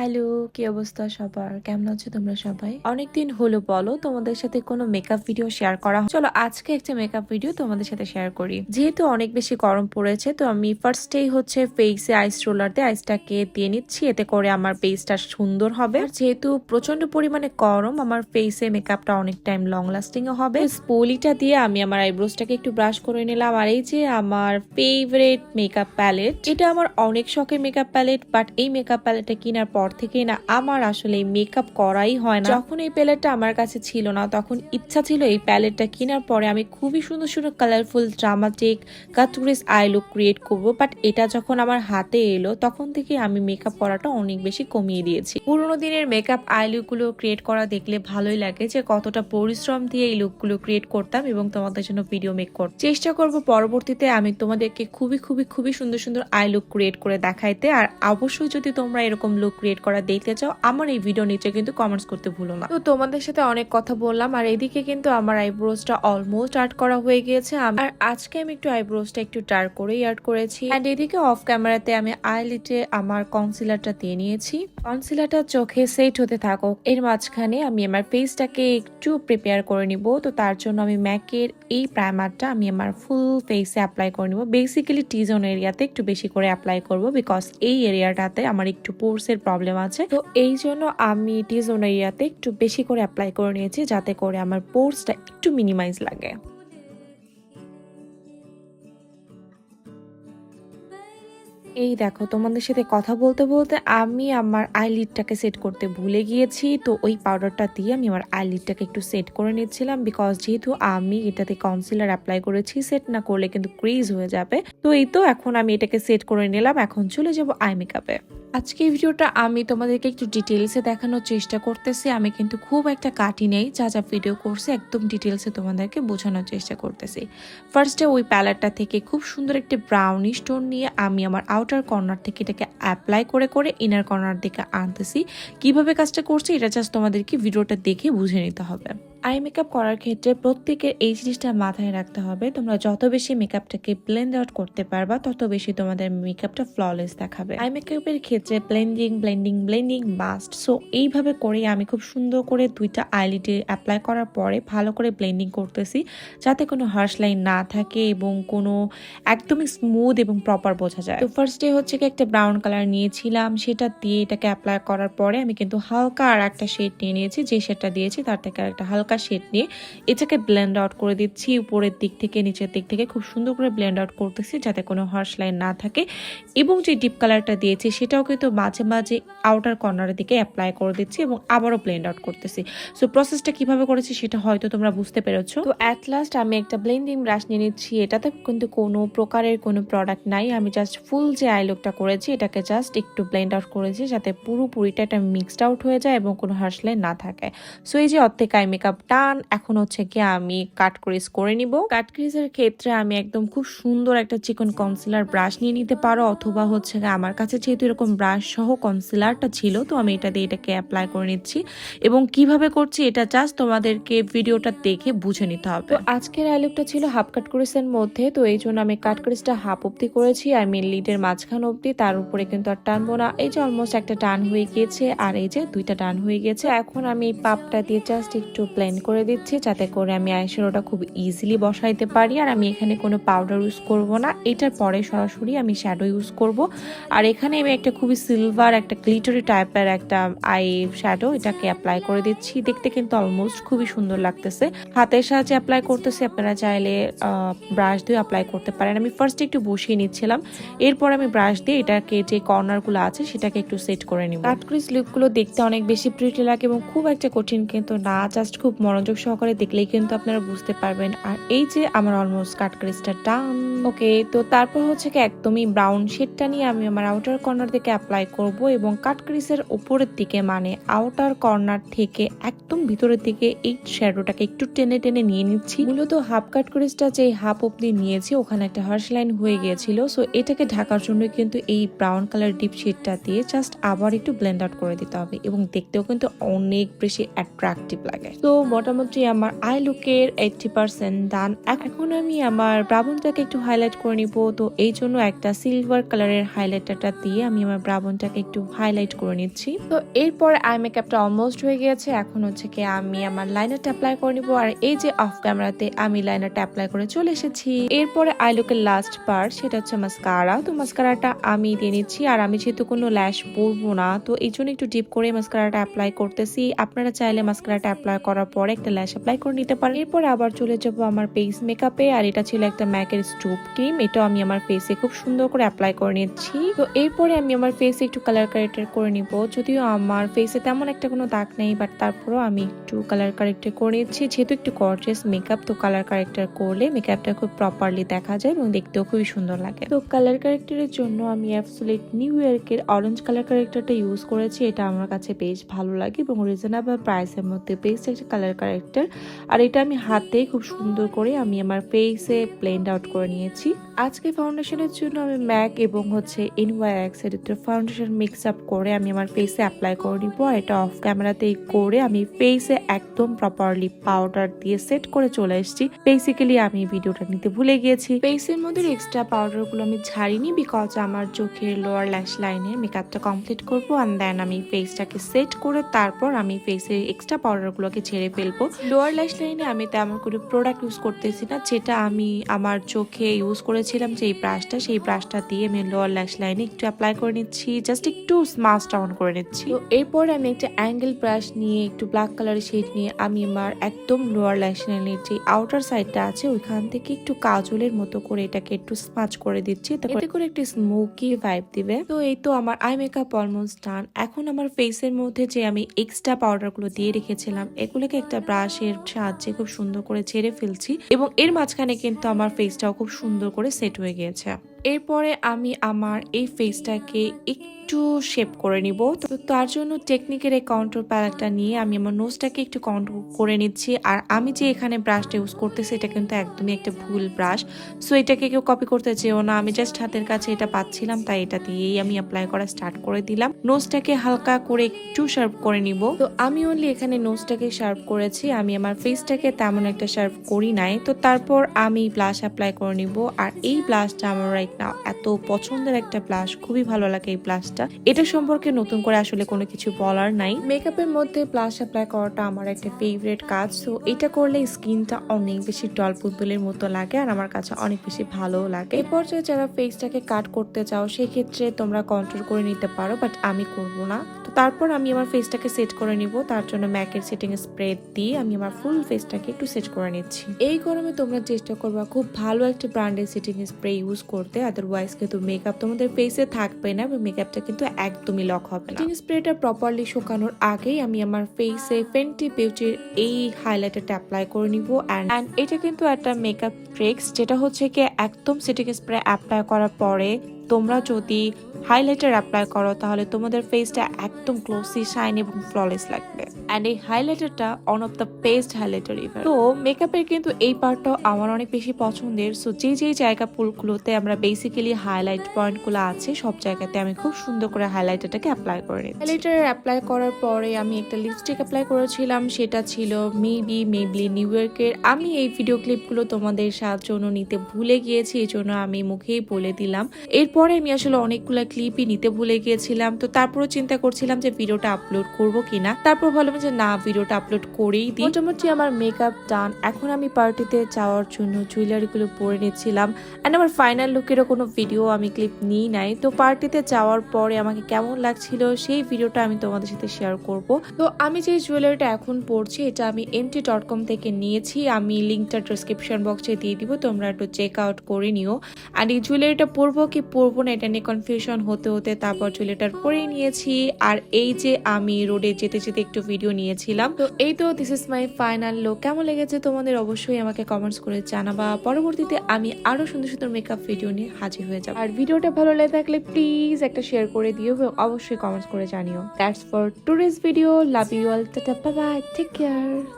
Hello, কি অবস্থা সবার? কেমন আছো তোমরা সবাই? অনেকদিন হলো, বলো, তোমাদের সাথে কোনো মেকআপ ভিডিও শেয়ার করা চলো, আজকে একটা মেকআপ ভিডিও তোমাদের সাথে শেয়ার করি। যেহেতু অনেক বেশি গরম পড়েছে, তো আমি ফার্স্টেই হচ্ছে ফেসে আইস রোলার দিয়ে আইসটাকে দিয়ে নিচ্ছি, এতে করে আমার ফেসটা সুন্দর হবে। যেহেতু প্রচণ্ড পরিমাণে গরম, আমার ফেসে মেকআপটা অনেক টাইম লং লাস্টিং হবে। স্পোলিটা দিয়ে আমি আমার আইব্রোসটাকে একটু ব্রাশ করে নিলাম। আর এই যে আমার ফেভারিট মেকআপ প্যালেট এটা আমার অনেক শখের মেকআপ প্যালেট বাট এই মেকআপ প্যালেটটা কেনার পর থেকে না আমার আসলে মেকআপ করাই হয় না। যখন এই প্যালেটটা আমার কাছে ছিল না, তখন ইচ্ছা ছিল এই প্যালেটটা কেনার পরে আমি খুবই সুন্দর সুন্দর colourful dramatic cut crease eye look create করব। বাট এটা যখন আমার হাতে এলো, তখন থেকে আমি মেকআপ করাটা অনেক বেশি কমিয়ে দিয়েছি। পুরোনো দিনের মেকআপ আই লুকগুলো ক্রিয়েট করা দেখলে ভালোই লাগে যে কতটা পরিশ্রম দিয়ে এই লুকগুলো ক্রিয়েট করতাম এবং তোমাদের জন্য ভিডিও মেক করতে চেষ্টা করব পরবর্তীতে আমি তোমাদেরকে খুবই খুবই খুবই সুন্দর সুন্দর আই লুক ক্রিয়েট করে দেখাইতে। আর অবশ্যই যদি তোমরা এরকম লুক ক্রিয়েট করা দেখতে চাও, আমার এই ভিডিও নিচে কিন্তু কমেন্টস করতে ভুলো না। তো তোমাদের সাথে অনেক কথা বললাম, আর এদিকে কিন্তু আমার আইব্রোজটা অলমোস্ট আর্ট করা হয়ে গিয়েছে। আর আজকে আমি একটু আইব্রোজটা একটু ডার্ক করেই আর্ট করেছি। এন্ড এদিকে অফ ক্যামেরাতে আমি আইলিটে আমার কনসিলারটা দিয়ে নিয়েছি। কনসিলারটা চোখে সেট হতে থাকুক, এর মাঝখানে আমি আমার ফেসটাকে একটু প্রিপেয়ার করে নিব। তো তার জন্য আমি ম্যাকের এই প্রাইমারটা আমি আমার ফুল ফেসে অ্যাপ্লাই করে নিব। বেসিক্যালি টি জোন এরিয়াতে একটু বেশি করে অ্যাপ্লাই করব বিকজ এই এরিয়াটাতে আমার একটু পোর্সের প্রবলেম আছে। তো এই জন্য আমি টি জোন এরিয়াতে একটু বেশি করে অ্যাপ্লাই করে নিয়েছি, যাতে করে আমার পোর্সটা একটু মিনিমাইজ লাগে। এই দেখো, তোমাদের সাথে কথা বলতে বলতে আমি আমার আইলিডটাকে সেট করতে ভুলে গিয়েছি। তো ওই পাউডারটা দিয়ে আমি আমার আইলিডটাকে একটু সেট করে নিচ্ছিলাম বিকজ যেহেতু আমি এটাতে কনসিলার অ্যাপ্লাই করেছি সেট না করলে কিন্তু ক্রিজ হয়ে যাবে। তো এই তো, এখন আমি এটাকে সেট করে নিলাম। এখন চলে যাব আই মেকআপে আজকে ভিডিওটা আমি তোমাদেরকে একটু ডিটেলসে দেখানোর চেষ্টা করতেছি। আমি কিন্তু খুব একটা কাটি নেই, যা যা ভিডিও করছে একদম ডিটেলসে তোমাদেরকে বোঝানোর চেষ্টা করতেছি। ফার্স্টে ওই প্যালেটটা থেকে খুব সুন্দর একটি ব্রাউনি স্টোন নিয়ে আমি আমার আউটার কর্নার থেকে এটাকে অ্যাপ্লাই করে করে ইনার কর্নার দিকে আনতেছি। কীভাবে কাজটা করছি এটা জাস্ট তোমাদেরকে ভিডিওটা দেখে বুঝে নিতে হবে। আই মেকআপ করার ক্ষেত্রে প্রত্যেকের এই জিনিসটা মাথায় রাখতে হবে। তোমরা যত বেশি মেকআপটাকে ব্লেন্ড আউট করতে পারবা, তত বেশি তোমাদের মেকআপটা ফ্ললেস দেখাবে। আই মেকআপের ক্ষেত্রে blending blending blending must so এইভাবে করে আমি খুব সুন্দর করে দুইটা আইলিডে অ্যাপ্লাই করার পরে ভালো করে ব্লেন্ডিং করতেছি, যাতে কোনো হার্শ লাইন না থাকে এবং কোনো একদমই স্মুথ এবং প্রপার বোঝা যায়। তো ফার্স্ট ডে হচ্ছে কি একটা ব্রাউন কালার নিয়েছিলাম, সেটা দিয়ে এটাকে অ্যাপ্লাই করার পরে আমি কিন্তু হালকা আর একটা শেড নিয়ে নিয়েছি, যে শেডটা দিয়েছি তার থেকে আর একটা হালকা শেড নিয়ে এটাকে ব্লেন্ড আউট করে দিচ্ছি। উপরের দিক থেকে, নিচের দিক থেকে খুব সুন্দর করে ব্লেন্ড আউট করতেছি যাতে কোনো হার্শ লাইন না থাকে। এবং যে ডিপ কালারটা দিয়েছি, সেটাও কিন্তু মাঝে মাঝে আউটার কর্নারের দিকে অ্যাপ্লাই করে দিচ্ছি এবং আবারও ব্লেন্ড আউট করতেছি। সো প্রসেসটা কীভাবে করেছি সেটা হয়তো তোমরা বুঝতে পেরেছ। তো অ্যাট লাস্ট আমি একটা ব্লেন্ডিং ব্রাশ নিয়ে নিচ্ছি। এটাতে কিন্তু কোনো প্রকারের কোনো প্রোডাক্ট নাই। আমি জাস্ট ফুল যে আই লুকটা করেছি, এটাকে জাস্ট একটু ব্লেন্ড আউট করেছি যাতে পুরোপুরিটা এটা মিক্সড আউট হয়ে যায় এবং কোনো হার্শ লাইন না থাকে। সো এই যে অর্ধেক আই মেকআপ টান এখন হচ্ছে কি আমি কাট ক্রিজ করে নিব। কাট ক্রিজের ক্ষেত্রে আমি একদম খুব সুন্দর একটা চিকন কনসিলার ব্রাশ নিয়ে নিতে পারো অথবা হচ্ছে আমার কাছে যেহেতু এরকম ব্রাশ সহ কনসিলারটা ছিল তো আমি এটা দিয়ে এটাকে অ্যাপ্লাই করে নিচ্ছি। এবং কীভাবে করছি এটা জাস্ট তোমাদেরকে ভিডিওটা দেখে বুঝে নিতে হবে। আজকের আইলুকটা ছিল হাফ কাট ক্রিজের মধ্যে তো এই জন্য আমি কাট ক্রিজটা হাফ অব্দি করেছি। আই মিন লিডের মাঝখান অব্দি তার উপরে কিন্তু আর টানবো না। এই যে অলমোস্ট একটা টান হয়ে গিয়েছে আর এই যে দুইটা টান হয়ে গেছে এখন আমি এই পাপটা দিয়ে জাস্ট একটু প্লেন করে দিচ্ছি যাতে করে আমি আইশ্যাডোটা খুব ইজিলি বসাইতে পারি। আর আমি এখানে কোনো পাউডার ইউজ করব না। এটার পরে সরাসরি আমি শ্যাডো ইউজ করব। আর এখানে আমি একটা খুবই সিলভার একটা গ্লিটারি টাইপের একটা আই শ্যাডো এটাকে অ্যাপ্লাই করে দিচ্ছি। দেখতে কিন্তু অলমোস্ট খুবই সুন্দর লাগতেছে। হাতের সাহায্যে অ্যাপ্লাই করতেছি। আপনারা চাইলে ব্রাশ দিয়ে অ্যাপ্লাই করতে পারেন। আমি ফার্স্ট একটু বসিয়ে নিচ্ছিলাম। এরপর আমি ব্রাশ দিয়ে এটাকে যে কর্নারগুলো আছে, সেটাকে একটু সেট করে নিব। কাটক্রিজ লুকগুলো দেখতে অনেক বেশি প্রিটি লাগে এবং খুব একটা কঠিন কিন্তু না। জাস্ট খুব মনোযোগ সহকারে দেখলেই কিন্তু আপনারা বুঝতে পারবেন। আর এই যে আমার অলমোস্ট কাটক্রিজটা ডান ওকে, তো তারপর হচ্ছে কি একদমই ব্রাউন শেডটা নিয়ে আমি আমার আউটার কর্নার থেকে অ্যাপ্লাই করব এবং কাটক্রিজের উপরের দিকে মানে আউটার কর্নার থেকে একদম ভিতরের দিকে এই শ্যাডোটাকে একটু টেনে টেনে নিয়ে নিচ্ছি। মূলত হাফ কাট ক্রিজটা যে হাফ অব্দি নিয়েছি, ওখানে একটা হার্শ লাইন হয়ে গিয়েছিল। সো এটাকে ঢাকার জন্য কিন্তু এই ব্রাউন কালার ডিপ শেডটা দিয়ে জাস্ট আবার একটু ব্লেন্ড আউট করে দিতে হবে এবং দেখতেও কিন্তু অনেক বেশি অ্যাট্রাকটিভ লাগে। তো মোটামুটি আমার আই লুকের এইটটি পার্সেন্ট ডান এখন আমি আমার ব্রাউনটাকে একটু হাইলাইট করে নিব। তো এই জন্য একটা সিলভার কালারের হাইলাইটারটা দিয়ে আমি আমার ব্রাবনটাকে একটু হাইলাইট করে নিচ্ছি। তো এরপর আই মেকআপটা অলমোস্ট হয়ে গিয়েছে। এখন হচ্ছে কি আমি আমার লাইনারটা অ্যাপ্লাই করে নিব। আর এই যে অফ ক্যামেরাতে আমি লাইনারটা অ্যাপ্লাই করে চলে এসেছি। এরপরে আই লুকের লাস্ট পার্ট সেটা হচ্ছে মাস্কারা তো মাস্কারাটা আমি দিয়ে নিচ্ছি। আর আমি যেহেতু কোনো ল্যাশ পরবো না, তো এই জন্য একটু ডিপ করে মাস্কারাটা অ্যাপ্লাই করতেছি। আপনারা চাইলে মাস্কারাটা অ্যাপ্লাই করার পরে একটা ল্যাশ অ্যাপ্লাই করে নিতে পারেন। এরপর আবার চলে যাব আমার ফেস মেকআপে আর এটা ছিল একটা ম্যাকের স্টুপ ক্রিম এটাও আমি আমার ফেসে খুব সুন্দর করে অ্যাপ্লাই করে নিচ্ছি। তো এরপরে আমি আমার ফেসে একটু কালার কারেক্টার করে নিব। যদিও আমার ফেসে তেমন একটা কোনো দাগ নেই বাট তারপরও আমি একটু কালার কারেক্টার করে নিচ্ছি। যেহেতু একটু গর্জিয়াস মেকআপ তো কালার কারেক্টার করলে মেকআপটা খুব প্রপারলি দেখা যায় এবং দেখতেও খুবই সুন্দর লাগে। তো কালার কারেক্টারের জন্য আমি অ্যাবসোলিট নিউ ইয়র্কের অরেঞ্জ কালার কারেক্টারটা ইউজ করেছি। এটা আমার কাছে বেশ ভালো লাগে এবং রিজনেবল প্রাইসের মধ্যে বেস্ট একটা কালার কারেক্টার আর এটা আমি হাতে খুব সুন্দর করে আমি আমার ফেসে ব্লেন্ড আউট করে নিয়েছি। আজকে ফাউন্ডেশনের জন্য আমি ম্যাক এবং হচ্ছে এনওয়াইএক্স এর ফাউন্ডেশন মিক্স আপ করে আমি আমার ফেসে অ্যাপ্লাই করে নিব। এটা অফ ক্যামেরাতেই করে আমি ফেসে একদম প্রপারলি পাউডার দিয়ে সেট করে চলে এসেছি। বেসিক্যালি আমি ভিডিওটা নিতে ভুলে গিয়েছি। ফেসের মধ্যে এক্সট্রা পাউডারগুলো আমি ছাড়িনি বিকজ আমার চোখের লোয়ার ল্যাশ লাইনের মেকআপটা কমপ্লিট করব অ্যান্ড দেন আমি ফেসটাকে সেট করে তারপর আমি ফেসের এক্সট্রা পাউডার গুলোকে ছেড়ে ফেলব। লোয়ার ল্যাশ লাইনে আমি তেমন কোনো প্রোডাক্ট ইউজ করতেছি না, যেটা আমি আমার চোখে ইউজ করেছিলাম যে এই ব্রাশটা সেই ব্রাশটা দিয়ে আমি লোয়ার ল্যাশ লাইনে একটু অ্যাপ্লাই করে নিচ্ছি জাস্ট একটু স্মাস ডাউন করে নিচ্ছি। তো এরপর আমি একটা অ্যাঙ্গেল ব্রাশ নিয়ে, একটু ব্ল্যাক কালারের শেড নিয়ে, আমি আমার একদম লোয়ার ল্যাশ লাইনের যে আউটার সাইডটা আছে, ওইখান থেকে একটু কাজলের মতো করে এটাকে একটু স্মাচ করে দিচ্ছি। এতে করে একটু স্মোকি ভাইব দিবে। তো এই তো আমার আই মেকআপ অলমোস্ট ডান এখন আমার ফেসের মধ্যে যে আমি এক্সট্রা পাউডারগুলো দিয়ে রেখেছিলাম, এগুলোকে একটা ব্রাশের সাহায্যে খুব সুন্দর করে ছেড়ে ফেলছি। এবং এর মাঝখানে কিন্তু আমার ফেসটাও খুব সুন্দর করে সেট হয়ে গিয়েছে। এরপরে আমি আমার এই ফেসটাকে একটু শেপ করে নিব। তো তার জন্য টেকনিকের এই কন্ট্রোল প্যালেটটা নিয়ে আমি আমার নোজটাকে একটু কন্ট্রোল করে নিচ্ছি। আর আমি যে এখানে ব্রাশটা ইউজ করতেছি, এটা কিন্তু একদমই একটা ভুল ব্রাশ সো এটাকে কেউ কপি করতে চেও না। আমি জাস্ট হাতের কাছে এটা পাচ্ছিলাম, তাই এটা দিয়েই আমি অ্যাপ্লাই করা স্টার্ট করে দিলাম। নোজটাকে হালকা করে একটু শার্প করে নিব। তো আমি অনলি এখানে নোজটাকে শার্প করেছি। আমি আমার ফেসটাকে তেমন একটা শার্প করি নাই। তো তারপর আমি ব্লাশ অ্যাপ্লাই করে নিব। আর এই ব্লাশটা আমার রাইট নাও এত পছন্দের একটা ব্লাশ, খুবই ভালো লাগে এই ব্লাশটা। এটা সম্পর্কে নতুন করে আসলে কোনো কিছু বলার নাই। মেকআপের মধ্যে ব্লাশ অ্যাপ্লাই করাটা আমার একটা ফেভারেট কাজ তো এটা করলে স্কিনটা অনেক বেশি ডল পুতুলের মতো লাগে আর আমার কাছে অনেক বেশি ভালো লাগে। এই পর্যায়ে যারা ফেসটাকে কাট করতে চাও, সেক্ষেত্রে তোমরা কন্ট্রোল করে নিতে পারো বাট আমি করব না। তারপর আমি আমার ফেসটাকে সেট করে নিব। তার জন্য ম্যাকের সেটিং স্প্রে দিয়ে আমি আমার ফুল ফেসটাকে একটু সেট করে নিচ্ছি। এই গরমে তোমরা চেষ্টা করবা খুব ভালো একটা ব্র্যান্ডের সেটিং স্প্রে ইউজ করতে। আদারওয়াইজ কিন্তু মেকআপ তোমাদের ফেসে থাকবে না এবং মেকআপটা কিন্তু একদমই লক হবে না। সেটিং স্প্রেটা প্রপারলি শুকানোর আগেই আমি আমার ফেসে ফেন্টি বিউটির এই হাইলাইটারটা অ্যাপ্লাই করে নিব। অ্যান্ড এটা কিন্তু একটা মেকআপ ট্রিক্স যেটা হচ্ছে কি একদম সেটিং স্প্রে অ্যাপ্লাই করার পরে তোমরা যদি হাইলাইটার অ্যাপ্লাই করো তাহলে তোমাদের ফেসটা একদম গ্লোসি শাইন এবং ফ্ললেস লাগবে। অ্যান্ড এই হাইলাইটারটা one of the best highlighter ever তো মেকআপের কিন্তু এই পার্টটাও আমার অনেক বেশি পছন্দের। সো যে যে জায়গাগুলোতে আমরা বেসিক্যালি হাইলাইট পয়েন্টগুলো আছে, সব জায়গাতে আমি খুব সুন্দর করে হাইলাইটারটাকে অ্যাপ্লাই করে নিই হাইলাইটার অ্যাপ্লাই করার পরে আমি একটা লিপস্টিক অ্যাপ্লাই করেছিলাম, সেটা ছিল মেবি মেবলি নিউ ইয়র্কের আমি এই ভিডিও ক্লিপগুলো তোমাদের জন্য নিতে ভুলে গিয়েছি এই জন্য আমি মুখেই বলে দিলাম। এরপরে আমি আসলে অনেকগুলো ক্লিপই নিতে ভুলে গিয়েছিলাম, তো তারপরও চিন্তা করছিলাম যে ভিডিওটা আপলোড করব কিনা। তারপর ভাবলাম যে, না, ভিডিওটা আপলোড করেই দিই। মোটামুটি আমার মেকআপ ডান এখন আমি পার্টিতে যাওয়ার জন্য জুয়েলারিগুলো পরে নিচ্ছিলাম। অ্যান্ড আমার ফাইনাল লুকেরও কোনো ভিডিও আমি ক্লিপ নিই নাই। তো পার্টিতে যাওয়ার পরে আমাকে কেমন লাগছিল সেই ভিডিওটা আমি তোমাদের সাথে শেয়ার করব। তো আমি যে জুয়েলারিটা এখন পরছি, এটা আমি এমটি ডট কম থেকে নিয়েছি। আমি লিঙ্কটা ডিসক্রিপশন বক্সে দিয়ে দিব, তোমরা একটু চেক আউট করে নিও। আর এই জুয়েলারিটা পরবো কি পরবো না, এটা নিয়ে কনফিউশন হতে হতে তারপর জুয়েলারিটা পরে নিয়েছি। আর এই যে আমি রোডে যেতে যেতে একটু ভিডিও নিয়েছিলাম। তো এই তো this is my final look কেমন লেগেছে তোমাদের? অবশ্যই আমাকে কমেন্টস করে জানাবা। পরবর্তীতে আমি আরও সুন্দর সুন্দর মেকআপ ভিডিও নিয়ে হাজির হয়ে যাব। আর ভিডিওটা ভালো লেগে থাকলে প্লিজ একটা শেয়ার করে দিও অবশ্যই কমেন্টস করে জানিও। That's for today's video love you all tata bye take care